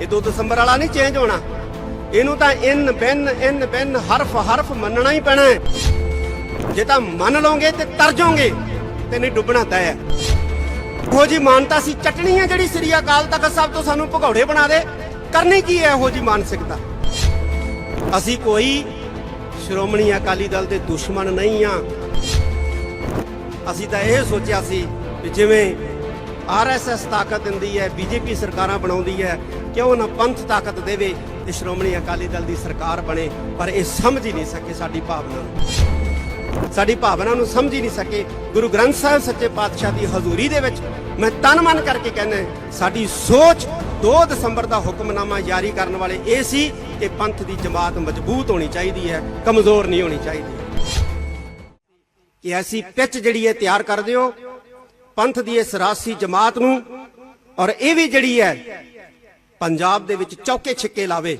ਇਹ 2 ਦਸੰਬਰ ਵਾਲਾ ਨਹੀਂ ਚੇਂਜ ਹੋਣਾ। ਇਹਨੂੰ ਤਾਂ ਇਨ, ਬਿਨ ਇਨ, ਬਿਨ, ਹਰਫ ਹਰਫ ਮੰਨਣਾ ਹੀ ਪੈਣਾ ਹੈ। ਜੇ ਤਾਂ ਮੰਨ ਲਓਗੇ ਤੇ ਤਰ ਜਾਓਗੇ, ਤੇ ਨਹੀਂ ਡੁੱਬਣਾ ਤੈਅ ਹੈ। ਉਹ ਜੀ ਮਾਨਤਾ ਸੀ, ਚਟਣੀ ਹੈ ਜਿਹੜੀ ਸ੍ਰੀ ਅਕਾਲ ਤਖਤ ਸਾਹਿਬ ਤੋਂ ਸਾਨੂੰ ਭਗੌੜੇ ਬਣਾ ਦੇ। ਕਰਨੀ ਕੀ ਹੈ ਇਹੋ ਜੀ ਮਾਨਸਿਕਤਾ? ਅਸੀਂ ਕੋਈ ਸ਼੍ਰੋਮਣੀ ਅਕਾਲੀ ਦਲ ਦੇ ਦੁਸ਼ਮਣ ਨਹੀਂ ਆ ਅਸੀਂ ਤਾਂ ਇਹ ਸੋਚਿਆ ਸੀ ਕਿ ਜਿਵੇਂ ਆਰਐਸਐਸ ਤਾਕਤ ਦਿੰਦੀ ਹੈ ਬੀਜੇਪੀ ਸਰਕਾਰਾਂ ਬਣਾਉਂਦੀ ਹੈ ਕਿਉਂ ਨਾ ਪੰਥ ਤਾਕਤ ਦੇਵੇ ਤੇ ਸ਼੍ਰੋਮਣੀ ਅਕਾਲੀ ਦਲ ਦੀ ਸਰਕਾਰ ਬਣੇ, ਪਰ ਇਹ ਸਮਝ ਹੀ ਨਹੀਂ ਸਕੇ ਸਾਡੀ ਭਾਵਨਾ ਨੂੰ। ਸਾਡੀ ਭਾਵਨਾ ਨੂੰ ਸਮਝ ਹੀ ਨਹੀਂ ਸਕੇ। ਗੁਰੂ ਗ੍ਰੰਥ ਸਾਹਿਬ ਸੱਚੇ ਪਾਤਸ਼ਾਹ ਦੀ ਹਜ਼ੂਰੀ ਦੇ ਵਿੱਚ ਮੈਂ ਤਨ ਮਨ ਕਰਕੇ ਕਹਿੰਦਾ ਸਾਡੀ ਸੋਚ 2 ਦਸੰਬਰ ਦਾ ਹੁਕਮਨਾਮਾ ਜਾਰੀ ਕਰਨ ਵਾਲੇ ਇਹ ਸੀ ਕਿ ਪੰਥ ਦੀ ਜਮਾਤ ਮਜ਼ਬੂਤ ਹੋਣੀ ਚਾਹੀਦੀ ਹੈ, ਕਮਜ਼ੋਰ ਨਹੀਂ ਹੋਣੀ ਚਾਹੀਦੀ। ਕਿ ਐਸੀ ਪਿੱਚ ਜਿਹੜੀ ਹੈ ਤਿਆਰ ਕਰ ਦਿਓ ਪੰਥ ਦੀ ਇਸ ਰਾਸੀ ਜਮਾਤ ਨੂੰ, ਔਰ ਇਹ ਵੀ ਜਿਹੜੀ ਹੈ ਪੰਜਾਬ ਦੇ ਵਿੱਚ ਚੌਕੇ ਛਿੱਕੇ ਲਾਵੇ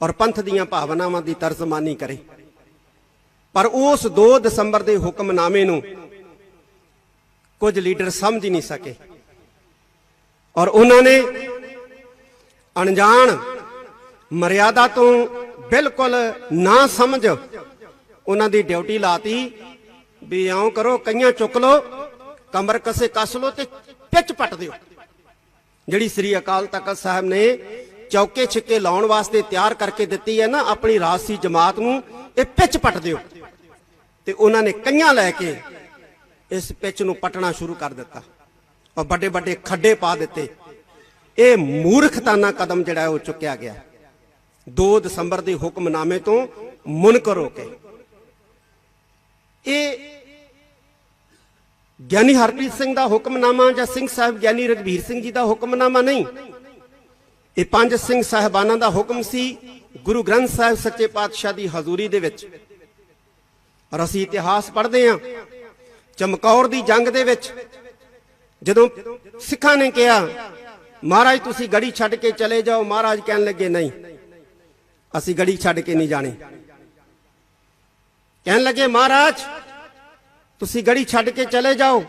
ਔਰ ਪੰਥ ਦੀਆਂ ਭਾਵਨਾਵਾਂ ਦੀ ਤਰਜਮਾਨੀ ਕਰੇ। ਪਰ ਉਸ 2 ਦਸੰਬਰ ਦੇ ਹੁਕਮਨਾਮੇ ਨੂੰ ਕੁਝ ਲੀਡਰ ਸਮਝ ਹੀ ਨਹੀਂ ਸਕੇ ਔਰ ਉਹਨਾਂ ਨੇ ਅਣਜਾਣ ਮਰਿਆਦਾ ਤੋਂ ਬਿਲਕੁਲ ਨਾ ਸਮਝ ਉਹਨਾਂ ਦੀ ਡਿਊਟੀ ਲਾਤੀ ਵੀ ਇਉਂ ਕਰੋ, ਕਈਆਂ ਚੁੱਕ ਲਓ, ਕਮਰ ਕਸੇ ਕੱਸ ਲਓ ਤੇ ਪਿੱਚ ਪੱਟ ਦਿਓ। ਜਿਹੜੀ ਸ੍ਰੀ ਅਕਾਲ ਤਖਤ ਸਾਹਿਬ ਨੇ ਚੌਕੇ ਛਿੱਕੇ ਲਾਉਣ ਵਾਸਤੇ ਤਿਆਰ ਕਰਕੇ ਦਿੱਤੀ ਹੈ ਨਾ, ਆਪਣੀ ਰਾਜਸੀ ਜਮਾਤ ਨੂੰ ਇਹ ਪਿੱਚ ਪੱਟ ਦਿਓ। ਤੇ ਉਹਨਾਂ ਨੇ ਕਈਆਂ ਲੈ ਕੇ ਇਸ ਪਿੱਚ ਨੂੰ ਪਟਣਾ ਸ਼ੁਰੂ ਕਰ ਦਿੱਤਾ ਔਰ ਵੱਡੇ ਵੱਡੇ ਖੱਡੇ ਪਾ ਦਿੱਤੇ। ਇਹ ਮੂਰਖਤਾਨਾ ਕਦਮ ਜਿਹੜਾ ਉਹ ਚੁੱਕਿਆ ਗਿਆ। 2 ਦਸੰਬਰ ਦੇ ਹੁਕਮਨਾਮੇ ਤੋਂ ਮੁਨਕਰ ਹੋ ਕੇ। ਇਹ ਗਿਆਨੀ ਹਰਪ੍ਰੀਤ ਸਿੰਘ ਦਾ ਹੁਕਮਨਾਮਾ ਜਾਂ ਸਿੰਘ ਸਾਹਿਬ ਗਿਆਨੀ ਰਗਵੀਰ ਸਿੰਘ ਜੀ ਦਾ ਹੁਕਮਨਾਮਾ ਨਹੀਂ। ਇਹ ਪੰਜ ਸਿੰਘ ਸਾਹਿਬਾਨਾਂ ਦਾ ਹੁਕਮ ਸੀ ਗੁਰੂ ਗ੍ਰੰਥ ਸਾਹਿਬ ਸੱਚੇ ਪਾਤਸ਼ਾਹ ਦੀ ਹਜ਼ੂਰੀ ਦੇ ਵਿੱਚ। ਔਰ ਅਸੀਂ ਇਤਿਹਾਸ ਪੜ੍ਹਦੇ ਹਾਂ, ਚਮਕੌਰ ਦੀ ਜੰਗ ਦੇ ਵਿੱਚ। ਜਦੋਂ ਸਿੱਖਾਂ ਨੇ ਕਿਹਾ, ਮਹਾਰਾਜ, ਤੁਸੀਂ ਗੜੀ ਛੱਡ ਕੇ ਚਲੇ ਜਾਓ। ਮਹਾਰਾਜ ਕਹਿਣ ਲੱਗੇ, ਨਹੀਂ, ਅਸੀਂ ਗੜੀ ਛੱਡ ਕੇ ਨਹੀਂ ਜਾਣੀ। ਕਹਿਣ ਲੱਗੇ, ਮਹਾਰਾਜ ਤੁਸੀਂ ਗੜੀ ਛੱਡ ਕੇ ਚਲੇ ਜਾਓ।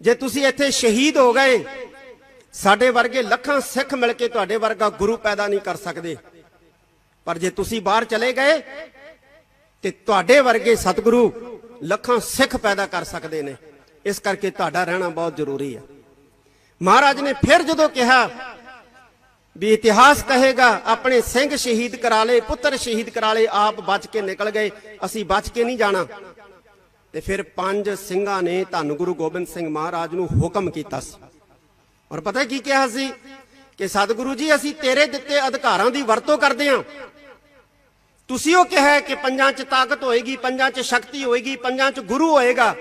ਜੇ ਤੁਸੀਂ ਇੱਥੇ ਸ਼ਹੀਦ ਹੋ ਗਏ, ਸਾਡੇ ਵਰਗੇ ਲੱਖਾਂ ਸਿੱਖ ਮਿਲ ਕੇ ਤੁਹਾਡੇ ਵਰਗਾ ਗੁਰੂ ਪੈਦਾ ਨਹੀਂ ਕਰ ਸਕਦੇ। ਪਰ ਜੇ ਤੁਸੀਂ ਬਾਹਰ ਚਲੇ ਗਏ, ਤੇ ਤੁਹਾਡੇ ਵਰਗੇ ਸਤਿਗੁਰੂ ਲੱਖਾਂ ਸਿੱਖ ਪੈਦਾ ਕਰ ਸਕਦੇ ਨੇ। ਇਸ ਕਰਕੇ ਤੁਹਾਡਾ ਰਹਿਣਾ ਬਹੁਤ ਜ਼ਰੂਰੀ ਹੈ। ਮਹਾਰਾਜ ਨੇ ਫਿਰ ਜਦੋਂ ਕਿਹਾ ਵੀ ਇਤਿਹਾਸ ਕਹੇਗਾ, ਆਪਣੇ ਸਿੰਘ ਸ਼ਹੀਦ ਕਰਾ ਲਏ, ਪੁੱਤਰ ਸ਼ਹੀਦ ਕਰਾ ਲਏ, ਆਪ ਬਚ ਕੇ ਨਿਕਲ ਗਏ, ਅਸੀਂ ਬਚ ਕੇ ਨਹੀਂ ਜਾਣਾ। ਤੇ ਫਿਰ ਪੰਜ ਸਿੰਘਾਂ ਨੇ ਧੰਨ ਗੁਰੂ ਗੋਬਿੰਦ ਸਿੰਘ ਮਹਾਰਾਜ ਨੂੰ ਹੁਕਮ ਕੀਤਾ ਸੀ। ਔਰ ਪਤਾ ਕੀ ਕਿਹਾ ਸੀ? ਕਿ ਸਤਿਗੁਰੂ ਜੀ, ਅਸੀਂ ਤੇਰੇ ਦਿੱਤੇ ਅਧਿਕਾਰਾਂ ਦੀ ਵਰਤੋਂ ਕਰਦੇ ਹਾਂ। ਤੁਸੀਂ ਉਹ ਕਿਹਾ ਕਿ ਪੰਜਾਂ 'ਚ ਤਾਕਤ ਹੋਏਗੀ, ਪੰਜਾਂ 'ਚ ਸ਼ਕਤੀ ਹੋਏਗੀ, ਪੰਜਾਂ 'ਚ ਗੁਰੂ ਹੋਏਗਾ।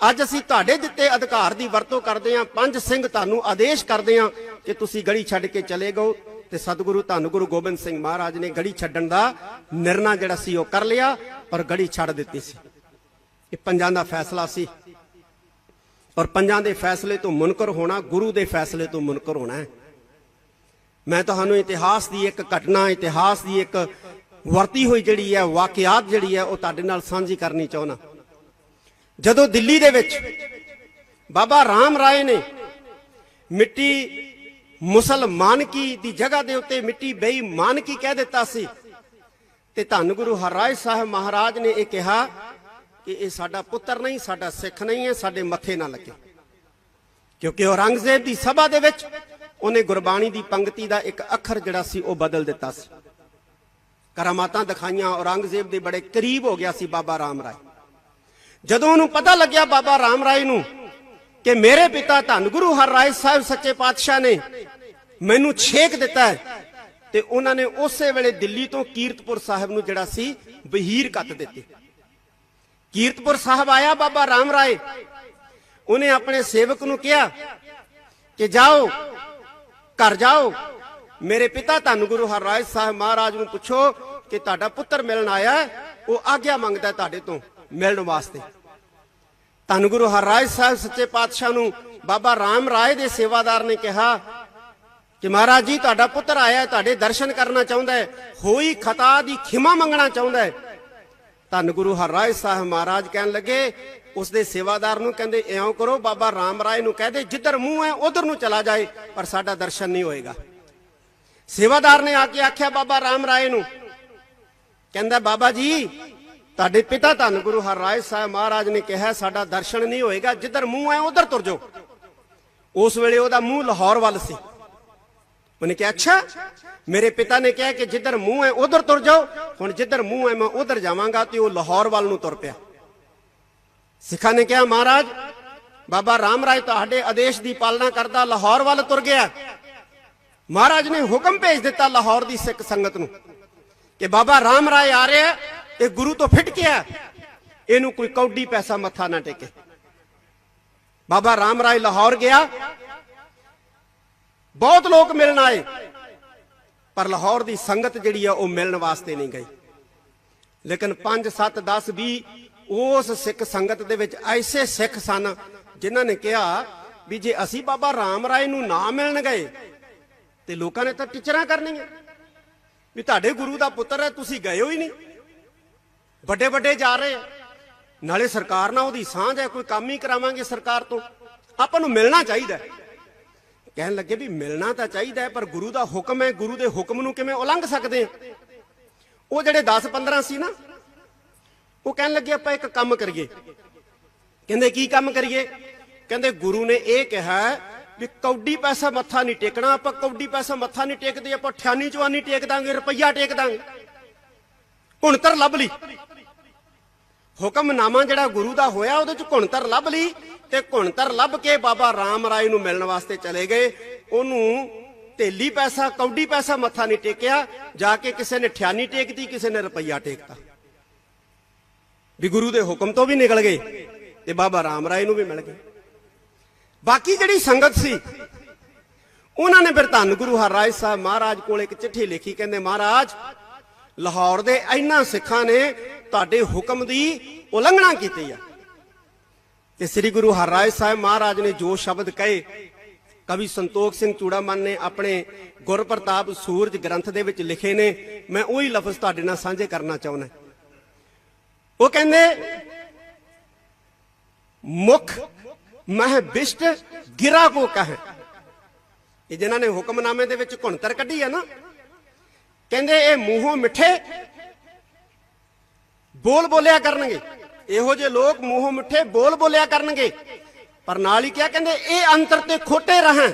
ਅੱਜ ਅਸੀਂ ਤੁਹਾਡੇ ਦਿੱਤੇ ਅਧਿਕਾਰ ਦੀ ਵਰਤੋਂ ਕਰਦੇ ਹਾਂ। ਪੰਜ ਸਿੰਘ ਤੁਹਾਨੂੰ ਆਦੇਸ਼ ਕਰਦੇ ਹਾਂ ਕਿ ਤੁਸੀਂ ਗੜੀ ਛੱਡ ਕੇ ਚਲੇ ਗਓ ਤੇ ਸਤਿਗੁਰੂ ਧੰਨ ਗੁਰੂ ਗੋਬਿੰਦ ਸਿੰਘ ਮਹਾਰਾਜ ਨੇ ਗੜੀ ਛੱਡਣ ਦਾ ਨਿਰਣਾ ਜਿਹੜਾ ਸੀ ਉਹ ਕਰ ਲਿਆ ਔਰ ਗੜੀ ਛੱਡ ਦਿੱਤੀ ਸੀ। ਇਹ ਪੰਜਾਂ ਦਾ ਫੈਸਲਾ ਸੀ। ਔਰ ਪੰਜਾਂ ਦੇ ਫੈਸਲੇ ਤੋਂ ਮੁਨਕਰ ਹੋਣਾ, ਗੁਰੂ ਦੇ ਫੈਸਲੇ ਤੋਂ ਮੁਨਕਰ ਹੋਣਾ ਹੈ। ਮੈਂ ਤੁਹਾਨੂੰ ਇਤਿਹਾਸ ਦੀ ਇੱਕ ਘਟਨਾ, ਇਤਿਹਾਸ ਦੀ ਇੱਕ ਵਰਤੀ ਹੋਈ ਜਿਹੜੀ ਹੈ, ਵਾਕਿਆਤ ਜਿਹੜੀ ਹੈ, ਉਹ ਤੁਹਾਡੇ ਨਾਲ ਸਾਂਝੀ ਕਰਨੀ ਚਾਹੁੰਦਾ। ਜਦੋਂ ਦਿੱਲੀ ਦੇ ਵਿੱਚ ਬਾਬਾ ਰਾਮ ਰਾਏ ਨੇ ਮਿੱਟੀ ਮੁਸਲਮਾਨਕੀ ਦੀ ਜਗ੍ਹਾ ਦੇ ਉੱਤੇ ਮਿੱਟੀ ਬੇਈਮਾਨਕੀ ਕਹਿ ਦਿੱਤਾ ਸੀ, ਤੇ ਧੰਨ ਗੁਰੂ ਹਰਰਾਏ ਸਾਹਿਬ ਮਹਾਰਾਜ ਨੇ ਇਹ ਕਿਹਾ ਕਿ ਇਹ ਸਾਡਾ ਪੁੱਤਰ ਨਹੀਂ, ਸਾਡਾ ਸਿੱਖ ਨਹੀਂ ਹੈ, ਸਾਡੇ ਮੱਥੇ ਨਾ ਲੱਗੇ। ਕਿਉਂਕਿ ਔਰੰਗਜ਼ੇਬ ਦੀ ਸਭਾ ਦੇ ਵਿੱਚ ਉਹਨੇ ਗੁਰਬਾਣੀ ਦੀ ਪੰਕਤੀ ਦਾ ਇੱਕ ਅੱਖਰ ਜਿਹੜਾ ਸੀ, ਉਹ ਬਦਲ ਦਿੱਤਾ ਸੀ। ਕਰਾਮਾਤਾਂ ਦਿਖਾਈਆਂ ਔਰੰਗਜ਼ੇਬ ਦੇ ਬੜੇ ਕਰੀਬ ਹੋ ਗਿਆ ਸੀ ਬਾਬਾ ਰਾਮ ਰਾਏ। ਜਦੋਂ ਉਹਨੂੰ ਪਤਾ ਲੱਗਿਆ ਬਾਬਾ ਰਾਮ ਰਾਏ ਨੂੰ ਕਿ ਮੇਰੇ ਪਿਤਾ ਧੰਨ ਗੁਰੂ ਹਰ ਰਾਏ ਸਾਹਿਬ ਸੱਚੇ ਪਾਤਸ਼ਾਹ ਨੇ ਮੈਨੂੰ ਛੇਕ ਦਿੱਤਾ ਹੈ, ਤੇ ਉਹਨਾਂ ਨੇ ਉਸੇ ਵੇਲੇ ਦਿੱਲੀ ਤੋਂ ਕੀਰਤਪੁਰ ਸਾਹਿਬ ਨੂੰ ਜਿਹੜਾ ਸੀ ਵਹੀਰ ਕੱਤ ਦਿੱਤੇ। ਕੀਰਤਪੁਰ ਸਾਹਿਬ ਆਇਆ, ਬਾਬਾ ਰਾਮ ਰਾਏ। ਉਹਨੇ ਆਪਣੇ ਸੇਵਕ ਨੂੰ ਕਿਹਾ ਕਿ ਜਾਓ, ਘਰ ਜਾਓ। ਮੇਰੇ ਪਿਤਾ ਧੰਨ ਗੁਰੂ ਹਰਰਾਏ ਸਾਹਿਬ ਮਹਾਰਾਜ ਨੂੰ ਪੁੱਛੋ ਕਿ ਤੁਹਾਡਾ ਪੁੱਤਰ ਮਿਲਣ ਆਇਆ ਉਹ ਆਗਿਆ ਮੰਗਦਾ ਤੁਹਾਡੇ ਤੋਂ ਮਿਲਣ ਵਾਸਤੇ। ਧੰਨ ਗੁਰੂ ਹਰਰਾਏ ਸਾਹਿਬ ਸੱਚੇ ਪਾਤਸ਼ਾਹ ਨੂੰ ਬਾਬਾ ਰਾਮ ਰਾਏ ਦੇ ਸੇਵਾਦਾਰ ਨੇ ਕਿਹਾ ਕਿ ਮਹਾਰਾਜ ਜੀ, ਤੁਹਾਡਾ ਪੁੱਤਰ ਆਇਆ ਤੁਹਾਡੇ ਦਰਸ਼ਨ ਕਰਨਾ ਚਾਹੁੰਦਾ ਹੈ, ਹੋਈ ਖਤਾ ਦੀ ਖਿਮਾ ਮੰਗਣਾ ਚਾਹੁੰਦਾ ਹੈ। ਧੰਨ ਗੁਰੂ ਹਰਰਾਏ ਸਾਹਿਬ ਮਹਾਰਾਜ ਕਹਿਣ ਲੱਗੇ ਉਸ ਦੇ ਸੇਵਾਦਾਰ ਨੂੰ ਕਹਿੰਦੇ, ਇਉਂ ਕਰੋ, ਬਾਬਾ ਰਾਮ ਰਾਏ ਨੂੰ ਕਹਦੇ ਜਿੱਧਰ ਮੂੰਹ ਹੈ, ਉਧਰ ਨੂੰ ਚਲਾ ਜਾਏ, ਪਰ ਸਾਡਾ ਦਰਸ਼ਨ ਨਹੀਂ ਹੋਏਗਾ। ਸੇਵਾਦਾਰ ਨੇ ਆ ਕੇ ਆਖਿਆ, ਬਾਬਾ ਰਾਮ ਰਾਏ ਨੂੰ। ਕਹਿੰਦਾ, ਬਾਬਾ ਜੀ, ਤੁਹਾਡੇ ਪਿਤਾ ਧੰਨ ਗੁਰੂ ਹਰਰਾਏ ਸਾਹਿਬ ਮਹਾਰਾਜ ਨੇ ਕਿਹਾ, ਸਾਡਾ ਦਰਸ਼ਨ ਨਹੀਂ ਹੋਏਗਾ, ਜਿੱਧਰ ਮੂੰਹ ਹੈ, ਉਧਰ ਤੁਰ ਜਾਓ। ਉਸ ਵੇਲੇ ਉਹਦਾ ਮੂੰਹ ਲਾਹੌਰ ਵੱਲ ਸੀ। ਉਹਨੇ ਕਿਹਾ, ਅੱਛਾ, ਮੇਰੇ ਪਿਤਾ ਨੇ ਕਿਹਾ ਕਿ ਜਿੱਧਰ ਮੂੰਹ ਹੈ ਉਧਰ ਤੁਰ ਜਾਓ। ਹੁਣ ਜਿੱਧਰ ਮੂੰਹ ਹੈ ਮੈਂ ਉਧਰ ਜਾਵਾਂਗਾ ਤੇ ਉਹ ਲਾਹੌਰ ਵੱਲ ਨੂੰ ਤੁਰ ਪਿਆ। ਸਿੱਖਾਂ ਨੇ ਕਿਹਾ, ਮਹਾਰਾਜ, ਬਾਬਾ ਰਾਮ ਰਾਏ ਤੁਹਾਡੇ ਆਦੇਸ਼ ਦੀ ਪਾਲਣਾ ਕਰਦਾ ਲਾਹੌਰ ਵੱਲ ਤੁਰ ਗਿਆ। ਮਹਾਰਾਜ ਨੇ ਹੁਕਮ ਭੇਜ ਦਿੱਤਾ ਲਾਹੌਰ ਦੀ ਸਿੱਖ ਸੰਗਤ ਨੂੰ ਕਿ ਬਾਬਾ ਰਾਮ ਰਾਏ ਆ ਰਿਹਾ ਇਹ ਗੁਰੂ ਤੋਂ ਫਿੱਟ ਗਿਆ। ਇਹਨੂੰ ਕੋਈ ਕੌਡੀ ਪੈਸਾ ਮੱਥਾ ਨਾ ਟੇਕੇ। ਬਾਬਾ ਰਾਮ ਰਾਏ ਲਾਹੌਰ ਗਿਆ ਬਹੁਤ ਲੋਕ ਮਿਲਣ ਆਏ, ਪਰ ਲਾਹੌਰ ਦੀ ਸੰਗਤ ਜਿਹੜੀ ਆ ਉਹ ਮਿਲਣ ਵਾਸਤੇ ਨਹੀਂ ਗਈ। ਲੇਕਿਨ 5 7 10 20 ਉਸ ਸਿੱਖ ਸੰਗਤ ਦੇ ਵਿੱਚ ਐਸੇ ਸਿੱਖ ਸਨ ਜਿਨ੍ਹਾਂ ਨੇ ਕਿਹਾ ਵੀ ਜੇ ਅਸੀਂ ਬਾਬਾ ਰਾਮ ਰਾਏ ਨੂੰ ਨਾ ਮਿਲਣ ਗਏ, ਤੇ ਲੋਕਾਂ ਨੇ ਤਾਂ ਟੀਚਰਾਂ ਕਰਨੀਆਂ। ਵੀ ਤੁਹਾਡੇ ਗੁਰੂ ਦਾ ਪੁੱਤਰ ਹੈ, ਤੁਸੀਂ ਗਏ ਹੋ ਹੀ ਨਹੀਂ। ਵੱਡੇ ਵੱਡੇ ਜਾ ਰਹੇ ਨਾਲੇ ਸਰਕਾਰ ਨਾਲ ਉਹਦੀ ਸਾਂਝ ਹੈ, ਕੋਈ ਕੰਮ ਹੀ ਕਰਾਵਾਂਗੇ ਸਰਕਾਰ ਤੋਂ। ਆਪਾਂ ਨੂੰ ਮਿਲਣਾ ਚਾਹੀਦਾ ਕਹਿਣ ਲੱਗੇ ਵੀ ਮਿਲਣਾ ਤਾਂ ਚਾਹੀਦਾ ਹੈ, ਪਰ ਗੁਰੂ ਦਾ ਹੁਕਮ ਹੈ ਗੁਰੂ ਦੇ ਹੁਕਮ ਨੂੰ ਕਿਵੇਂ ਉਲੰਘ ਸਕਦੇ ਆ ਉਹ ਜਿਹੜੇ 10 15 ਸੀ ਨਾ ਉਹ ਕਹਿਣ ਲੱਗੇ ਆਪਾਂ ਇੱਕ ਕੰਮ ਕਰੀਏ। ਕਹਿੰਦੇ ਕੀ ਕੰਮ ਕਰੀਏ? ਕਹਿੰਦੇ ਗੁਰੂ ਨੇ ਇਹ ਕਿਹਾ ਵੀ ਕੌਡੀ ਪੈਸਾ ਮੱਥਾ ਨਹੀਂ ਟੇਕਣਾ ਆਪਾਂ ਕੌਡੀ ਪੈਸਾ ਮੱਥਾ ਨਹੀਂ ਟੇਕਦੇ ਆਪਾਂ ਠਿਆਨੀ ਚਵਾਨੀ ਟੇਕ ਦਾਂਗੇ ਰੁਪਈਆ ਟੇਕ ਦਾਂਗੇ। ਹੁਣ ਤਰ ਲੱਭ ਲਈ। ਹੁਕਮਨਾਮਾ ਜਿਹੜਾ ਗੁਰੂ ਦਾ ਹੋਇਆ, ਉਹਦੇ ਚ ਘੁਣਤਰ ਲੱਭ ਲਈ ਤੇ ਘੁਣਤਰ ਲੱਭ ਕੇ ਬਾਬਾ ਰਾਮ ਰਾਏ ਨੂੰ ਮਿਲਣ ਵਾਸਤੇ ਚਲੇ ਗਏ। ਉਹਨੂੰ ਤੇਲੀ ਪੈਸਾ, ਕੌਡੀ ਪੈਸਾ ਮੱਥਾ ਨਹੀਂ ਟੇਕਿਆ। ਜਾ ਕੇ ਕਿਸੇ ਨੇ ਠਿਆਨੀ ਟੇਕਤੀ, ਕਿਸੇ ਨੇ ਰੁਪਈਆ ਟੇਕਤਾ। ਵੀ ਗੁਰੂ ਦੇ ਹੁਕਮ ਤੋਂ ਵੀ ਨਿਕਲ ਗਏ ਤੇ ਬਾਬਾ ਰਾਮ ਰਾਏ ਨੂੰ ਵੀ ਮਿਲ ਗਏ। ਬਾਕੀ ਜਿਹੜੀ ਸੰਗਤ ਸੀ, ਉਹਨਾਂ ਨੇ ਫਿਰ ਧੰਨ ਗੁਰੂ ਹਰਰਾਏ ਸਾਹਿਬ ਮਹਾਰਾਜ ਕੋਲ ਇੱਕ ਚਿੱਠੀ ਲਿਖੀ, ਕਹਿੰਦੇ, ਮਹਾਰਾਜ, ਲਾਹੌਰ ਦੇ ਇਹਨਾਂ ਸਿੱਖਾਂ ਨੇ ਤੁਹਾਡੇ ਹੁਕਮ ਦੀ ਉਲੰਘਣਾ ਕੀਤੀ ਆ। ਤੇ ਸ੍ਰੀ ਗੁਰੂ ਹਰਰਾਏ ਸਾਹਿਬ ਮਹਾਰਾਜ ਨੇ ਜੋ ਸ਼ਬਦ ਕਹੇ, ਕਵੀ ਸੰਤੋਖ ਸਿੰਘ ਚੂੜਾਮਨ ਨੇ ਆਪਣੇ ਗੁਰਪ੍ਰਤਾਪ ਸੂਰਜ ਗ੍ਰੰਥ ਦੇ ਵਿੱਚ ਲਿਖੇ ਨੇ, ਮੈਂ ਉਹੀ ਲਫ਼ਜ਼ ਤੁਹਾਡੇ ਨਾਲ ਸਾਂਝੇ ਕਰਨਾ ਚਾਹੁੰਦਾ। ਉਹ ਕਹਿੰਦੇ, ਮੁਖ ਮਹ ਬਿਸ਼ਟ ਗਿਰਾ ਕੋ ਕਹੇ। ਇਹ ਜਿਨ੍ਹਾਂ ਨੇ ਹੁਕਮਨਾਮੇ ਦੇ ਵਿੱਚ ਘੁਣਤਰ ਕੱਢੀ ਆ ਨਾ, ਕਹਿੰਦੇ ਇਹ ਮੂੰਹੋਂ ਮਿੱਠੇ ਬੋਲ ਬੋਲਿਆ ਕਰਨਗੇ। ਇਹੋ ਜਿਹੇ ਲੋਕ ਮੂੰਹੋਂ ਮਿੱਠੇ ਬੋਲ ਬੋਲਿਆ ਕਰਨਗੇ। ਪਰ ਨਾਲ ਹੀ ਕਿਹਾ ਕਹਿੰਦੇ, ਇਹ ਅੰਤਰ ਤੇ ਖੋਟੇ ਰਹਿਣ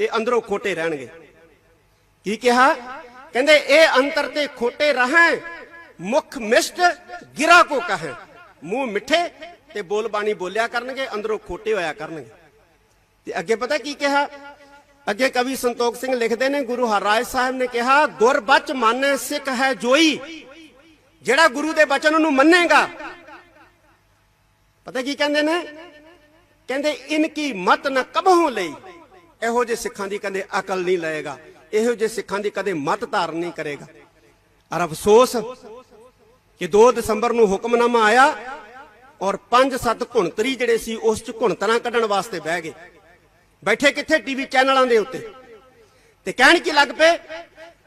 ਇਹ ਅੰਦਰੋਂ ਖੋਟੇ ਰਹਿਣਗੇ। ਕੀ ਕਿਹਾ? ਕਹਿੰਦੇ, ਇਹ ਅੰਤਰ ਤੇ ਖੋਟੇ ਰਹਿਣ ਮੁਖ ਮਿਸ਼ਟ ਗਿਰਾ ਕੋ ਕਹੇ। ਮੂੰਹ ਮਿੱਠੇ ਤੇ ਬੋਲ ਬਾਣੀ ਬੋਲਿਆ ਕਰਨਗੇ, ਅੰਦਰੋਂ ਖੋਟੇ ਹੋਇਆ ਕਰਨਗੇ। ਤੇ ਅੱਗੇ ਪਤਾ ਕੀ ਕਿਹਾ? ਅੱਗੇ ਕਵੀ ਸੰਤੋਖ ਸਿੰਘ ਲਿਖਦੇ ਨੇ, ਗੁਰੂ ਹਰਰਾਏ ਸਾਹਿਬ ਨੇ ਕਿਹਾ ਗੁਰ ਬਚ ਮੰਨੇ ਸਿੱਖ ਹੈ ਜੋਈ। ਜਿਹੜਾ ਗੁਰੂ ਦੇ ਬਚਨ ਨੂੰ ਮੰਨੇਗਾ। ਪਤਾ ਕੀ ਕਹਿੰਦੇ ਨੇ? ਕਹਿੰਦੇ ਇਨਕੀ ਮਤ ਨ ਕਬਹੋਂ ਲਈ? ਇਹੋ ਜਿਹੇ ਸਿੱਖਾਂ ਦੀ ਕਦੇ ਅਕਲ ਨਹੀਂ ਲਏਗਾ। ਇਹੋ ਜਿਹੇ ਸਿੱਖਾਂ ਦੀ ਕਦੇ ਮਤ ਧਾਰਨ ਨਹੀਂ ਕਰੇਗਾ। ਔਰ ਅਫਸੋਸ ਕਿ 2 ਦਸੰਬਰ ਨੂੰ ਹੁਕਮਨਾਮਾ ਆਇਆ ਔਰ 5-7 ਘੁਣਤਰੀ ਜਿਹੜੇ ਸੀ, ਉਸ ਚ ਘੁਣਤਰਾਂ ਕੱਢਣ ਵਾਸਤੇ ਬਹਿ ਗਏ। ਬੈਠੇ ਕਿੱਥੇ? ਟੀਵੀ ਚੈਨਲਾਂ ਦੇ ਉੱਤੇ। ਤੇ ਕਹਿਣ ਕੀ ਲੱਗ ਪਏ?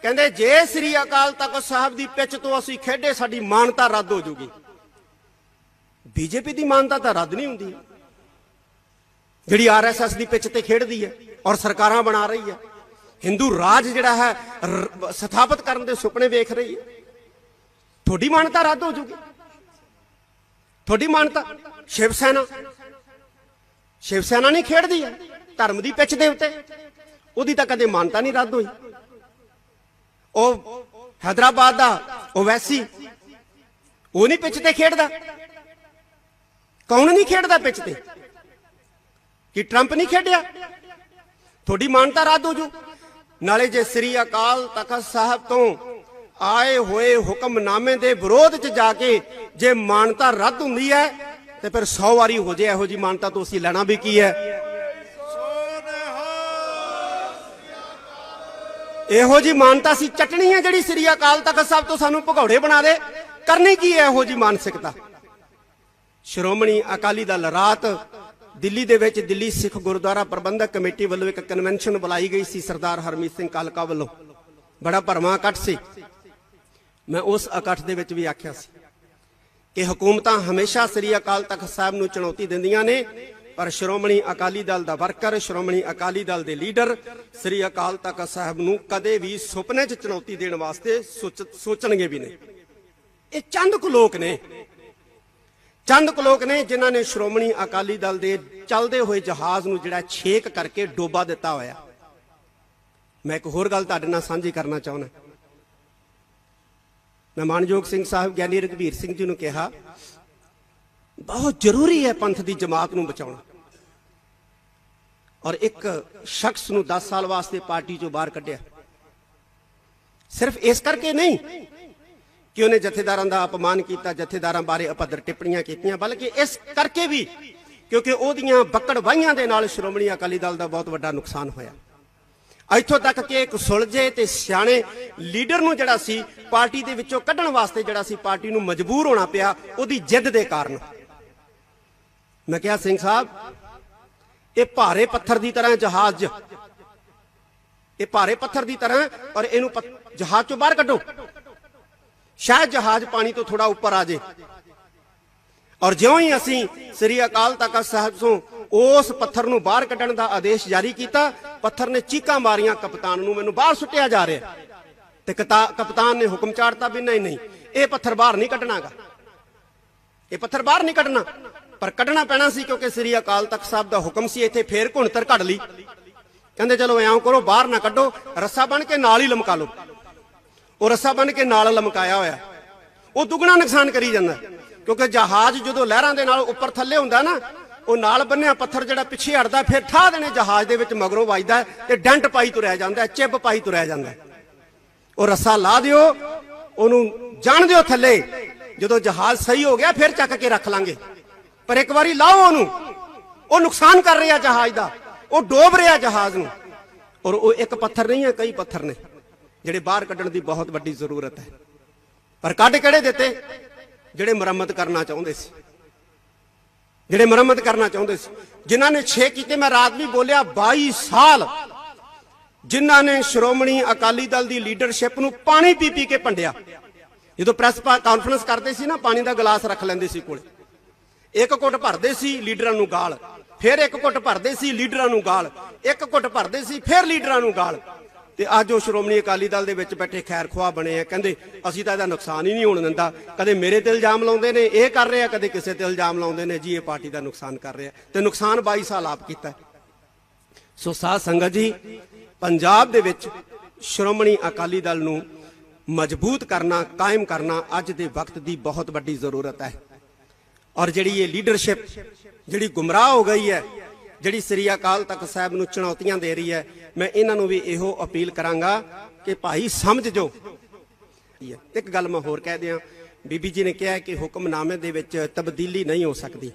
ਕਹਿੰਦੇ ਜੇ ਸ੍ਰੀ ਅਕਾਲ ਤਖਤ ਸਾਹਿਬ ਦੀ ਪਿੱਚ ਤੋਂ ਅਸੀਂ ਖੇਡੇ, ਸਾਡੀ ਮਾਨਤਾ ਰੱਦ ਹੋ ਜੂਗੀ। ਬੀਜੇਪੀ ਦੀ ਮਾਨਤਾ ਤਾਂ ਰੱਦ ਨਹੀਂ ਹੁੰਦੀ। ਜਿਹੜੀ ਆਰਐਸਐਸ ਦੀ ਪਿੱਚ ਤੇ ਖੇਡਦੀ ਹੈ ਔਰ ਸਰਕਾਰਾਂ ਬਣਾ ਰਹੀ ਹੈ, ਹਿੰਦੂ ਰਾਜ ਜਿਹੜਾ ਹੈ, ਰ- ਸਥਾਪਿਤ ਕਰਨ ਦੇ ਸੁਪਨੇ ਵੇਖ ਰਹੀ ਹੈ। ਤੁਹਾਡੀ ਮਾਨਤਾ ਰੱਦ ਹੋ ਜੂਗੀ। ਤੁਹਾਡੀ ਮਾਨਤਾ, ਸ਼ਿਵ ਸੈਨਾ। ਸ਼ਿਵ ਸੈਨਾ ਨਹੀਂ ਖੇਡਦੀ ਹੈ ਧਰਮ ਦੀ ਪਿੱਚ ਦੇ ਉੱਤੇ। ਉਹਦੀ ਤਾਂ ਕਦੇ ਮਾਨਤਾ ਨਹੀਂ ਰੱਦ ਹੋਈ। ਉਹ ਹైదరాబాద్ ਦਾ ਓਵੈਸੀ ਉਹ ਨਹੀਂ ਪਿੱਚ ਤੇ ਖੇਡਦਾ। ਕੌਣ ਨਹੀਂ ਖੇਡਦਾ ਪਿੱਛ ਤੇ? ਕਿ ਟਰੰਪ ਨਹੀਂ ਖੇਡਿਆ? ਤੁਹਾਡੀ ਮਾਨਤਾ ਰੱਦ ਹੋ ਜੂ। ਨਾਲੇ ਜੇ ਸ੍ਰੀ ਅਕਾਲ ਤਖਤ ਸਾਹਿਬ ਤੋਂ ਆਏ ਹੋਏ ਹੁਕਮਨਾਮੇ ਦੇ ਵਿਰੋਧ 'ਚ ਜਾ ਕੇ ਜੇ ਮਾਨਤਾ ਰੱਦ ਹੁੰਦੀ ਹੈ, ਤੇ ਫਿਰ 100 ਵਾਰੀ ਹੋ ਜੇ ਇਹੋ ਜੀ ਮਾਨਤਾ ਤੋਂ ਅਸੀਂ ਲੈਣਾ ਵੀ ਕੀ ਹੈ? ਇਹੋ ਜੀ ਮਾਨਤਾ ਸੀ ਚਟਣੀ ਹੈ ਜਿਹੜੀ ਸ੍ਰੀ ਅਕਾਲ ਤਖਤ ਸਾਹਿਬ ਤੋਂ ਸਾਨੂੰ ਭਗੌੜੇ ਬਣਾ ਦੇ। ਕਰਨੀ ਕੀ ਹੈ ਇਹੋ ਜੀ ਮਾਨਸਿਕਤਾ? ਸ਼੍ਰੋਮਣੀ ਅਕਾਲੀ ਦਲ ਰਾਤ ਦਿੱਲੀ ਦੇ ਵਿੱਚ ਦਿੱਲੀ ਸਿੱਖ ਗੁਰਦੁਆਰਾ ਪ੍ਰਬੰਧਕ ਕਮੇਟੀ ਵੱਲੋਂ ਇੱਕ ਕਨਵੈਨਸ਼ਨ ਬੁਲਾਈ ਗਈ ਸੀ ਸਰਦਾਰ ਹਰਮੀਤ ਸਿੰਘ ਕਾਲਕਾ ਵੱਲੋਂ। ਬੜਾ ਭਰਵਾਂ ਇਕੱਠ ਸੀ। ਮੈਂ ਉਸ ਇਕੱਠ ਦੇ ਵਿੱਚ ਵੀ ਆਖਿਆ ਸੀ ਕਿ ਹਕੂਮਤਾਂ ਹਮੇਸ਼ਾ ਸ੍ਰੀ ਅਕਾਲ ਤਖਤ ਸਾਹਿਬ ਨੂੰ ਚੁਣੌਤੀ ਦਿੰਦੀਆਂ ਨੇ। ਪਰ ਸ਼੍ਰੋਮਣੀ ਅਕਾਲੀ ਦਲ ਦਾ ਵਰਕਰ, ਸ਼੍ਰੋਮਣੀ ਅਕਾਲੀ ਦਲ ਦੇ ਲੀਡਰ ਸ੍ਰੀ ਅਕਾਲ ਤਖਤ ਸਾਹਿਬ ਨੂੰ ਕਦੇ ਵੀ ਸੁਪਨੇ 'ਚ ਚੁਣੌਤੀ ਦੇਣ ਵਾਸਤੇ ਸੋਚ- ਸੋਚਣਗੇ ਵੀ ਨਹੀਂ। ਇਹ ਚੰਦ ਕੁ ਲੋਕ ਨੇ। ਚੰਦ ਕੁ ਲੋਕ ਨੇ ਜਿਨ੍ਹਾਂ ਨੇ ਸ਼੍ਰੋਮਣੀ ਅਕਾਲੀ ਦਲ ਦੇ ਚੱਲਦੇ ਹੋਏ ਜਹਾਜ਼ ਨੂੰ ਜਿਹੜਾ ਛੇਕ ਕਰਕੇ ਡੋਬਾ ਦਿੱਤਾ ਹੋਇਆ। ਮੈਂ ਇੱਕ ਹੋਰ ਗੱਲ ਤੁਹਾਡੇ ਨਾਲ ਸਾਂਝੀ ਕਰਨਾ ਚਾਹੁੰਦਾ। ਮੈਂ ਮਾਨਯੋਗ ਸਿੰਘ ਸਾਹਿਬ ਗਿਆਨੀ ਰਘਵੀਰ ਸਿੰਘ ਜੀ ਨੂੰ ਕਿਹਾ, ਬਹੁਤ ਜ਼ਰੂਰੀ ਹੈ ਪੰਥ ਦੀ ਜਮਾਤ ਨੂੰ ਬਚਾਉਣਾ। ਔਰ ਇੱਕ ਸ਼ਖਸ ਨੂੰ 10 ਸਾਲ ਵਾਸਤੇ ਪਾਰਟੀ ਚੋਂ ਬਾਹਰ ਕੱਢਿਆ। ਸਿਰਫ ਇਸ ਕਰਕੇ ਨਹੀਂ ਕਿ ਉਹਨੇ ਜਥੇਦਾਰਾਂ ਦਾ ਅਪਮਾਨ ਕੀਤਾ, ਜਥੇਦਾਰਾਂ ਬਾਰੇ ਅਪਦਰ ਟਿੱਪਣੀਆਂ ਕੀਤੀਆਂ, ਬਲਕਿ ਇਸ ਕਰਕੇ ਵੀ ਕਿਉਂਕਿ ਉਹਦੀਆਂ ਬੱਕੜ ਵਾਹੀਆਂ ਦੇ ਨਾਲ ਸ਼੍ਰੋਮਣੀ ਅਕਾਲੀ ਦਲ ਦਾ ਬਹੁਤ ਵੱਡਾ ਨੁਕਸਾਨ ਹੋਇਆ। ਇੱਥੋਂ ਤੱਕ ਕਿ ਇੱਕ ਸੁਲਝੇ ਤੇ ਸਿਆਣੇ ਲੀਡਰ ਨੂੰ ਜਿਹੜਾ ਸੀ, ਪਾਰਟੀ ਦੇ ਵਿੱਚੋਂ ਕੱਢਣ ਵਾਸਤੇ ਜਿਹੜਾ ਸੀ, ਪਾਰਟੀ ਨੂੰ ਮਜਬੂਰ ਹੋਣਾ ਪਿਆ, ਉਹਦੀ ਜਿੱਦ ਦੇ ਕਾਰਨ। ਮੈਂ ਕਿਹਾ, ਸਿੰਘ ਸਾਹਿਬ ਇਹ ਭਾਰੇ ਪੱਥਰ ਦੀ ਤਰ੍ਹਾਂ ਜਹਾਜ਼। ਇਹ ਭਾਰੇ ਪੱਥਰ ਦੀ ਤਰ੍ਹਾਂ ਔਰ ਇਹਨੂੰ ਜਹਾਜ਼ ਚੋਂ ਬਾਹਰ ਕੱਢੋ। ਸ਼ਾਇਦ ਜਹਾਜ਼ ਪਾਣੀ ਤੋਂ ਥੋੜਾ ਉੱਪਰ ਆ ਜੇ। ਔਰ ਜਿਉਂ ਹੀ ਅਸੀਂ ਸ੍ਰੀ ਅਕਾਲ ਤਖਤ ਸਾਹਿਬ ਤੋਂ ਉਸ ਪੱਥਰ ਨੂੰ ਬਾਹਰ ਕੱਢਣ ਦਾ ਆਦੇਸ਼ ਜਾਰੀ ਕੀਤਾ, ਪੱਥਰ ਨੇ ਚੀਕਾਂ ਮਾਰੀਆਂ, ਕਪਤਾਨ ਨੂੰ ਮੈਨੂੰ ਬਾਹਰ ਸੁੱਟਿਆ ਜਾ ਰਿਹਾ। ਤੇ ਕਤਾ- ਕਪਤਾਨ ਨੇ ਹੁਕਮ ਚਾੜਤਾ ਵੀ ਨਹੀਂ ਨਹੀਂ, ਇਹ ਪੱਥਰ ਬਾਹਰ ਨਹੀਂ ਕੱਢਣਾਗਾ। ਇਹ ਪੱਥਰ ਬਾਹਰ ਨਹੀਂ ਕੱਢਣਾ। ਪਰ ਕੱਢਣਾ ਪੈਣਾ ਸੀ ਕਿਉਂਕਿ ਸ੍ਰੀ ਅਕਾਲ ਤਖਤ ਸਾਹਿਬ ਦਾ ਹੁਕਮ ਸੀ ਇੱਥੇ ਫੇਰ ਘੁਣਤਰ ਕੱਢ ਲਈ। ਕਹਿੰਦੇ ਚਲੋ ਐਂ ਕਰੋ, ਬਾਹਰ ਨਾ ਕੱਢੋ, ਰੱਸਾ ਬਣ ਕੇ ਨਾਲ ਹੀ ਲਮਕਾ ਲਓ। ਉਹ ਰੱਸਾ ਬਣ ਕੇ ਨਾਲ ਲਮਕਾਇਆ ਹੋਇਆ। ਉਹ ਦੁੱਗਣਾ ਨੁਕਸਾਨ ਕਰੀ ਜਾਂਦਾ, ਕਿਉਂਕਿ ਜਹਾਜ਼ ਜਦੋਂ ਲਹਿਰਾਂ ਦੇ ਨਾਲ ਉੱਪਰ ਥੱਲੇ ਹੁੰਦਾ ਨਾ, ਉਹ ਨਾਲ ਬੰਨਿਆ ਪੱਥਰ ਜਿਹੜਾ ਪਿੱਛੇ ਹਟਦਾ, ਫਿਰ ਠਾ ਦੇਣੇ ਜਹਾਜ਼ ਦੇ ਵਿੱਚ ਮਗਰੋਂ ਵੱਜਦਾ ਤੇ ਡੈਂਟ ਪਾਈ ਤੁਰਿਆ ਜਾਂਦਾ ਚਿੱਬ ਪਾਈ ਤੁਰਿਆ ਜਾਂਦਾ ਉਹ ਰੱਸਾ ਲਾ ਦਿਓ, ਉਹਨੂੰ ਜਾਣ ਦਿਓ ਥੱਲੇ। ਜਦੋਂ ਜਹਾਜ਼ ਸਹੀ ਹੋ ਗਿਆ, ਫਿਰ ਚੱਕ ਕੇ ਰੱਖ ਲਾਂਗੇ। ਪਰ ਇੱਕ ਵਾਰੀ ਲਾਓ ਉਹਨੂੰ। ਉਹ ਨੁਕਸਾਨ ਕਰ ਰਿਹਾ ਜਹਾਜ਼ ਦਾ। ਉਹ ਡੋਬ ਰਿਹਾ ਜਹਾਜ਼ ਨੂੰ। ਔਰ ਉਹ ਇੱਕ ਪੱਥਰ ਨਹੀਂ ਹੈ, ਕਈ ਪੱਥਰ ਨੇ, ਜਿਹੜੇ ਬਾਹਰ ਕੱਢਣ ਦੀ ਬਹੁਤ ਵੱਡੀ ਜ਼ਰੂਰਤ ਹੈ। ਪਰ ਕੱਢ ਕਿਹੜੇ ਦਿੱਤੇ? ਜਿਹੜੇ ਮੁਰੰਮਤ ਕਰਨਾ ਚਾਹੁੰਦੇ ਸੀ। ਜਿਹੜੇ ਮੁਰੰਮਤ ਕਰਨਾ ਚਾਹੁੰਦੇ ਸੀ। ਜਿਨ੍ਹਾਂ ਨੇ 6 ਕੀਤੇ, ਮੈਂ ਰਾਤ ਵੀ ਬੋਲਿਆ 22 ਸਾਲ ਜਿਨ੍ਹਾਂ ਨੇ ਸ਼੍ਰੋਮਣੀ ਅਕਾਲੀ ਦਲ ਦੀ ਲੀਡਰਸ਼ਿਪ ਨੂੰ ਪਾਣੀ ਪੀ ਪੀ ਕੇ ਭੰਡਿਆ। ਜਦੋਂ ਪ੍ਰੈਸ ਕਾਨਫਰੰਸ ਕਰਦੇ ਸੀ ਨਾ, ਪਾਣੀ ਦਾ ਗਲਾਸ ਰੱਖ ਲੈਂਦੇ ਸੀ ਕੋਲੇ। ਇੱਕ ਘੁੱਟ ਭਰਦੇ ਸੀ ਲੀਡਰਾਂ ਨੂੰ ਗਾਲ, ਫਿਰ ਇੱਕ ਘੁੱਟ ਭਰਦੇ ਸੀ ਲੀਡਰਾਂ ਨੂੰ ਗਾਲ, ਇੱਕ ਘੁੱਟ ਭਰਦੇ ਸੀ ਫਿਰ ਲੀਡਰਾਂ ਨੂੰ ਗਾਲ। ਤੇ ਅੱਜ ਉਹ ਸ਼੍ਰੋਮਣੀ ਅਕਾਲੀ ਦਲ ਦੇ ਵਿੱਚ ਬੈਠੇ ਖੈਰ ਖੁਆ ਬਣੇ ਆ, ਕਹਿੰਦੇ ਅਸੀਂ ਤਾਂ ਇਹਦਾ ਨੁਕਸਾਨ ਹੀ ਨਹੀਂ ਹੋਣ ਦਿੰਦਾ। ਕਦੇ ਮੇਰੇ ਤੇ ਇਲਜ਼ਾਮ ਲਾਉਂਦੇ ਨੇ, ਇਹ ਕਰ ਰਿਹਾ ਕਦੇ ਕਿਸੇ ਤੇ ਇਲਜ਼ਾਮ ਲਾਉਂਦੇ ਨੇ, ਜੀ ਇਹ ਪਾਰਟੀ ਦਾ ਨੁਕਸਾਨ ਕਰ ਰਿਹਾ। ਤੇ ਨੁਕਸਾਨ 22 ਸਾਲ ਆਪ ਕੀਤਾ ਸੋ ਸਾਧ ਸੰਗਤ ਜੀ, ਪੰਜਾਬ ਦੇ ਵਿੱਚ ਸ਼੍ਰੋਮਣੀ ਅਕਾਲੀ ਦਲ ਨੂੰ ਮਜ਼ਬੂਤ ਕਰਨਾ, ਕਾਇਮ ਕਰਨਾ ਅੱਜ ਦੇ ਵਕਤ ਦੀ ਬਹੁਤ ਵੱਡੀ ਜ਼ਰੂਰਤ ਹੈ। ਔਰ ਜਿਹੜੀ ਇਹ ਲੀਡਰਸ਼ਿਪ ਜਿਹੜੀ ਗੁੰਮਰਾਹ ਹੋ ਗਈ ਹੈ, ਜਿਹੜੀ ਸ੍ਰੀ ਅਕਾਲ ਤਖਤ ਸਾਹਿਬ ਨੂੰ ਚੁਣੌਤੀਆਂ ਦੇ ਰਹੀ ਹੈ, ਮੈਂ ਇਹਨਾਂ ਨੂੰ ਵੀ ਇਹੋ ਅਪੀਲ ਕਰਾਂਗਾ ਕਿ ਭਾਈ ਸਮਝ ਜੋ। ਇੱਕ ਗੱਲ ਮੈਂ ਹੋਰ ਕਹਿ ਦਿਆਂ, ਬੀਬੀ ਜੀ ਨੇ ਕਿਹਾ ਕਿ ਹੁਕਮਨਾਮੇ ਦੇ ਵਿੱਚ ਤਬਦੀਲੀ ਨਹੀਂ ਹੋ ਸਕਦੀ।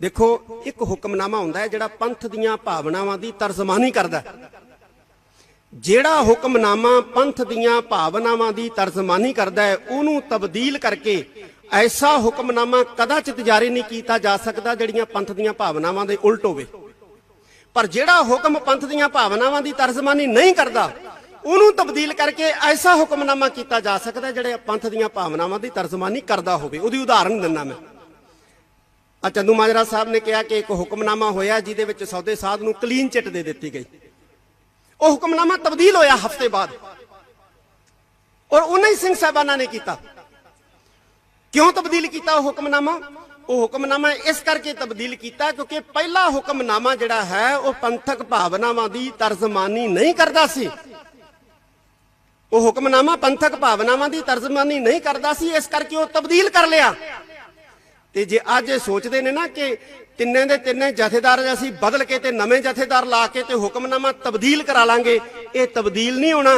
ਦੇਖੋ, ਇੱਕ ਹੁਕਮਨਾਮਾ ਹੁੰਦਾ ਹੈ ਜਿਹੜਾ ਪੰਥ ਦੀਆਂ ਭਾਵਨਾਵਾਂ ਦੀ ਤਰਜਮਾਨੀ ਕਰਦਾ ਜਿਹੜਾ ਹੁਕਮਨਾਮਾ ਪੰਥ ਦੀਆਂ ਭਾਵਨਾਵਾਂ ਦੀ ਤਰਜਮਾਨੀ ਕਰਦਾ ਹੈ, ਉਹਨੂੰ ਤਬਦੀਲ ਕਰਕੇ ਐਸਾ ਹੁਕਮਨਾਮਾ ਕਦਾਚਿਤ ਜਾਰੀ ਨਹੀਂ ਕੀਤਾ ਜਾ ਸਕਦਾ ਜਿਹੜੀਆਂ ਪੰਥ ਦੀਆਂ ਭਾਵਨਾਵਾਂ ਦੇ ਉਲਟ ਹੋਵੇ। ਪਰ ਜਿਹੜਾ ਹੁਕਮ ਪੰਥ ਦੀਆਂ ਭਾਵਨਾਵਾਂ ਦੀ ਤਰਜਮਾਨੀ ਨਹੀਂ ਕਰਦਾ, ਉਹਨੂੰ ਤਬਦੀਲ ਕਰਕੇ ਐਸਾ ਹੁਕਮਨਾਮਾ ਕੀਤਾ ਜਾ ਸਕਦਾ ਜਿਹੜੇ ਪੰਥ ਦੀਆਂ ਭਾਵਨਾਵਾਂ ਦੀ ਤਰਜਮਾਨੀ ਕਰਦਾ ਹੋਵੇ। ਉਹਦੀ ਉਦਾਹਰਨ ਦਿੰਦਾ ਮੈਂ। ਆ ਚੰਦੂ ਮਾਜਰਾ ਸਾਹਿਬ ਨੇ ਕਿਹਾ ਕਿ ਇੱਕ ਹੁਕਮਨਾਮਾ ਹੋਇਆ ਜਿਹਦੇ ਵਿੱਚ ਸੌਦੇ ਸਾਧ ਨੂੰ ਕਲੀਨ ਚਿੱਟ ਦੇ ਦਿੱਤੀ ਗਈ। ਉਹ ਹੁਕਮਨਾਮਾ ਤਬਦੀਲ ਹੋਇਆ ਹਫ਼ਤੇ ਬਾਅਦ। ਔਰ ਉਹਨਾਂ ਹੀ ਸਿੰਘ ਸਾਹਿਬਾਨਾਂ ਨੇ ਕੀਤਾ। ਕਿਉਂ ਤਬਦੀਲ ਕੀਤਾ ਉਹ ਹੁਕਮਨਾਮਾ? ਉਹ ਹੁਕਮਨਾਮਾ ਇਸ ਕਰਕੇ ਤਬਦੀਲ ਕੀਤਾ ਕਿਉਂਕਿ ਪਹਿਲਾ ਹੁਕਮਨਾਮਾ ਜਿਹੜਾ ਹੈ, ਉਹ ਪੰਥਕ ਭਾਵਨਾਵਾਂ ਦੀ ਤਰਜਮਾਨੀ ਨਹੀਂ ਕਰਦਾ ਸੀ। ਉਹ ਹੁਕਮਨਾਮਾ ਪੰਥਕ ਭਾਵਨਾਵਾਂ ਦੀ ਤਰਜਮਾਨੀ ਨਹੀਂ ਕਰਦਾ ਸੀ, ਇਸ ਕਰਕੇ ਉਹ ਤਬਦੀਲ ਕਰ ਲਿਆ। ਤੇ ਜੇ ਅੱਜ ਇਹ ਸੋਚਦੇ ਨੇ ਨਾ ਕਿ ਤਿੰਨੇ ਦੇ ਤਿੰਨੇ ਜਥੇਦਾਰ ਅਸੀਂ ਬਦਲ ਕੇ ਤੇ ਨਵੇਂ ਜਥੇਦਾਰ ਲਾ ਕੇ ਤੇ ਹੁਕਮਨਾਮਾ ਤਬਦੀਲ ਕਰਾ ਲਾਂਗੇ, ਇਹ ਤਬਦੀਲ ਨਹੀਂ ਹੋਣਾ।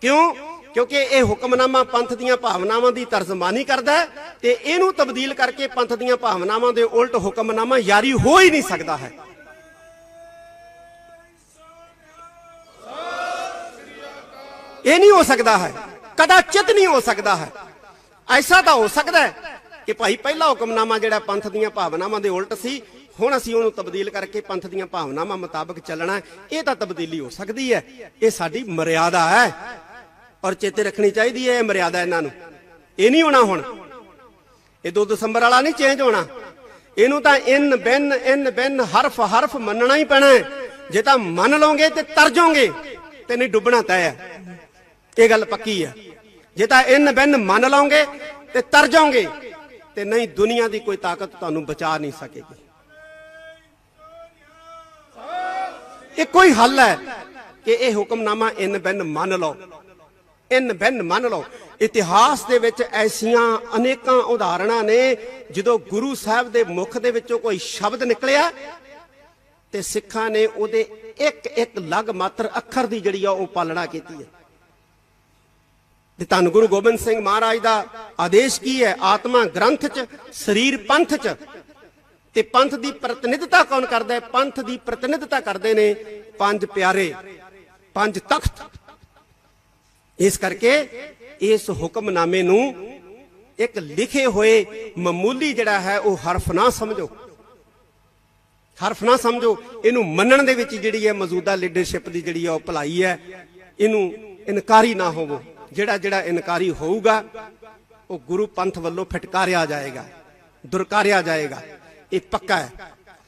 ਕਿਉਂ? ਕਿਉਂਕਿ ਇਹ ਹੁਕਮਨਾਮਾ ਪੰਥ ਦੀਆਂ ਭਾਵਨਾਵਾਂ ਦੀ ਤਰਜਮਾਨੀ ਕਰਦਾ ਤੇ ਇਹਨੂੰ ਤਬਦੀਲ ਕਰਕੇ ਪੰਥ ਦੀਆਂ ਭਾਵਨਾਵਾਂ ਦੇ ਉਲਟ ਹੁਕਮਨਾਮਾ ਯਾਰੀ ਹੋ ਹੀ ਨਹੀਂ ਸਕਦਾ ਹੈ। ਇਹ ਨਹੀਂ ਹੋ ਸਕਦਾ ਹੈ। ਕਦਾਚਿਤ ਨਹੀਂ ਹੋ ਸਕਦਾ ਹੈ। ਐਸਾ ਤਾਂ ਹੋ ਸਕਦਾ ਹੈ ਕਿ ਭਾਈ ਪਹਿਲਾ ਹੁਕਮਨਾਮਾ ਜਿਹੜਾ ਪੰਥ ਦੀਆਂ ਭਾਵਨਾਵਾਂ ਦੇ ਉਲਟ ਸੀ, ਹੁਣ ਅਸੀਂ ਉਹਨੂੰ ਤਬਦੀਲ ਕਰਕੇ ਪੰਥ ਦੀਆਂ ਭਾਵਨਾਵਾਂ ਮੁਤਾਬਕ ਚੱਲਣਾ ਇਹ ਤਾਂ ਤਬਦੀਲੀ ਹੋ ਸਕਦੀ ਹੈ। ਇਹ ਸਾਡੀ ਮਰਿਆਦਾ ਹੈ। ਔਰ ਚੇਤੇ ਰੱਖਣੀ ਚਾਹੀਦੀ ਹੈ ਇਹ ਮਰਿਆਦਾ ਇਹਨਾਂ ਨੂੰ। ਇਹ ਨਹੀਂ ਹੋਣਾ ਹੁਣ। ਇਹ 2 ਦਸੰਬਰ ਵਾਲਾ ਨਹੀਂ ਚੇਂਜ ਹੋਣਾ। ਇਹਨੂੰ ਤਾਂ ਇਨ, ਬਿਨ ਇਨ, ਬਿਨ, ਹਰਫ ਹਰਫ ਮੰਨਣਾ ਹੀ ਪੈਣਾ ਹੈ। ਜੇ ਤਾਂ ਮੰਨ ਲਓਗੇ ਤੇ ਤਰ ਜਾਓਗੇ, ਤੇ ਨਹੀਂ ਡੁੱਬਣਾ ਤੈਅ ਹੈ ਇਹ ਗੱਲ ਪੱਕੀ ਹੈ। ਜੇ ਤਾਂ ਇਨ, ਬਿਨ ਮੰਨ ਲਓਗੇ ਤੇ ਤਰ ਜਾਓਗੇ, ਤੇ ਨਹੀਂ ਦੁਨੀਆ ਦੀ ਕੋਈ ਤਾਕਤ ਤੁਹਾਨੂੰ ਬਚਾ ਨਹੀਂ ਸਕੇਗੀ। ਇਹ ਕੋਈ ਹੱਲ ਹੈ ਕਿ ਇਹ ਹੁਕਮਨਾਮਾ ਇਨ, ਬਿਨ ਮੰਨ ਲਓ। ਇਨ ਬਿਨ ਮੰਨ ਲਓ। ਇਤਿਹਾਸ ਦੇ ਵਿੱਚ ਐਸੀਆਂ ਅਨੇਕਾਂ ਉਦਾਹਰਣਾਂ ਨੇ, ਜਦੋਂ ਗੁਰੂ ਸਾਹਿਬ ਦੇ ਮੁਖ ਦੇ ਵਿੱਚੋਂ ਕੋਈ ਸ਼ਬਦ ਨਿਕਲਿਆ, ਤੇ ਸਿੱਖਾਂ ਨੇ ਉਹਦੇ ਇੱਕ ਇੱਕ ਲਗ ਮਾਤਰ ਅੱਖਰ ਦੀ ਜਿਹੜੀ ਆ ਉਹ ਪਾਲਣਾ ਕੀਤੀ ਹੈ। ਤੇ ਧੰਨ ਗੁਰੂ ਗੋਬਿੰਦ ਸਿੰਘ ਮਹਾਰਾਜ ਦਾ ਆਦੇਸ਼ ਕੀ ਹੈ? ਆਤਮਾ ਗ੍ਰੰਥ ਚ, ਸਰੀਰ ਪੰਥ ਚ। ਤੇ ਪੰਥ ਦੀ ਪ੍ਰਤੀਨਿਧਤਾ ਕੌਣ ਕਰਦਾ ਹੈ? ਪੰਥ ਦੀ ਪ੍ਰਤੀਨਿਧਤਾ ਕਰਦੇ ਨੇ ਪੰਜ ਪਿਆਰੇ, ਪੰਜ ਤਖਤ। ਇਸ ਕਰਕੇ ਇਸ ਹੁਕਮਨਾਮੇ ਨੂੰ ਇੱਕ ਲਿਖੇ ਹੋਏ ਮਾਮੂਲੀ ਜਿਹੜਾ ਹੈ ਉਹ ਹਰਫ ਨਾ ਸਮਝੋ। ਹਰਫ ਨਾ ਸਮਝੋ। ਇਹਨੂੰ ਮੰਨਣ ਦੇ ਵਿੱਚ ਜਿਹੜੀ ਹੈ ਮੌਜੂਦਾ ਲੀਡਰਸ਼ਿਪ ਦੀ ਜਿਹੜੀ ਹੈ ਉਹ ਭਲਾਈ ਹੈ। ਇਹਨੂੰ ਇਨਕਾਰੀ ਨਾ ਹੋਵੋ। ਜਿਹੜਾ ਜਿਹੜਾ ਇਨਕਾਰੀ ਹੋਊਗਾ, ਉਹ ਗੁਰੂ ਪੰਥ ਵੱਲੋਂ ਫਟਕਾਰਿਆ ਜਾਏਗਾ, ਦੁਰਕਾਰਿਆ ਜਾਏਗਾ। ਇਹ ਪੱਕਾ ਹੈ।